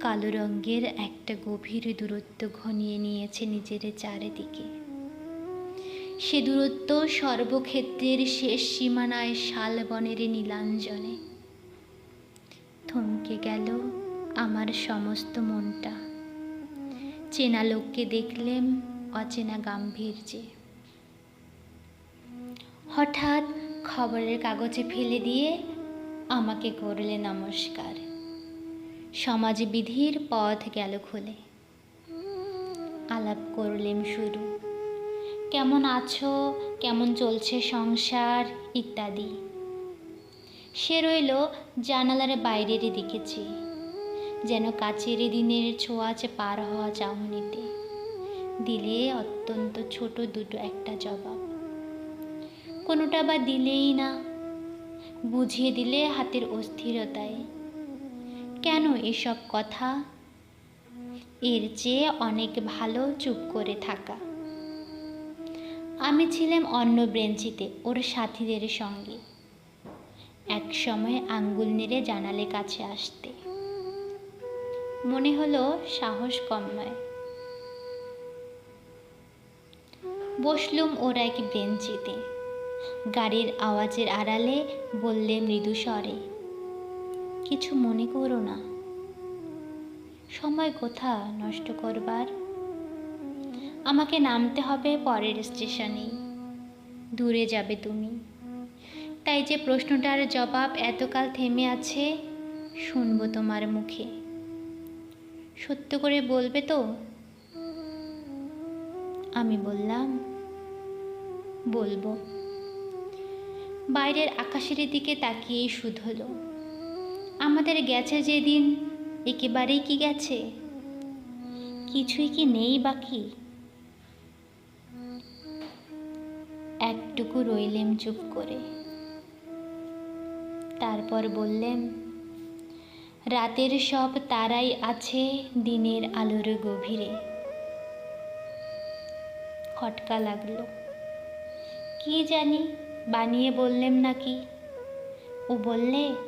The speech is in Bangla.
কালো রঙের একটা গভীর দূরত্ব ঘনিয়ে নিয়েছে নিজের চারিদিকে। সে দূরত্ব সর্বক্ষেত্রের শেষ সীমানায় শালবনের নীলাঞ্জনে। থমকে গেল আমার সমস্ত মনটা। চেনা লোককে দেখলেম অচেনা গাম্ভীর্যে। হঠাৎ খবরের কাগজে ফেলে দিয়ে আমাকে করলে নমস্কার। সমাজবিধির পথ গেল খুলে। আলাপ করলেম শুরু। কেমন আছো, কেমন চলছে সংসার, ইত্যাদি। সে রইল জানালার বাইরের দিকে চেয়ে যেন কাচের দিনের ছোঁয়াচে পার হওয়া চাউনিতে দিলে অত্যন্ত ছোট দুটো একটা জবাব। কোনোটা বা দিলেই না। বুঝিয়ে দিলে হাতের অস্থিরতায়। কেন এসব কথা? এর চেয়ে অনেক ভালো চুপ করে থাকা। আমি ছিলাম অন্য ব্রেঞ্চিতে ওর সাথীদের সঙ্গে। এক সময় আঙ্গুল নেড়ে জানালে কাছে আসতে। মনে হলো সাহস কম নয়। বসলুম ওর এক বেঞ্চিতে গাড়ির আওয়াজের আড়ালে বললে মৃদু স্বরে কিছু মনে করো না। সময় কোথা নষ্ট করবার? আমাকে নামতে হবে পরের স্টেশনেই দূরে যাবে তুমি। তাই যে প্রশ্নটার জবাব এতকাল থেমে আছে, শুনব তোমার মুখে। সত্য করে বলবে তো? আমি বললাম, বলব। বাইরের আকাশের দিকে তাকিয়েই শুধ হলো। আমাদের গেছে যেদিন, একেবারেই কি গেছে? কিছুই কি নেই বাকি? একটুকু রইলেম চুপ করে। তারপর বললেন, রাতের সব তারাই আছে দিনের আলোর গভীরে। খটকা লাগল। কি জানি, বানিয়ে বললেম নাকি? ও বললে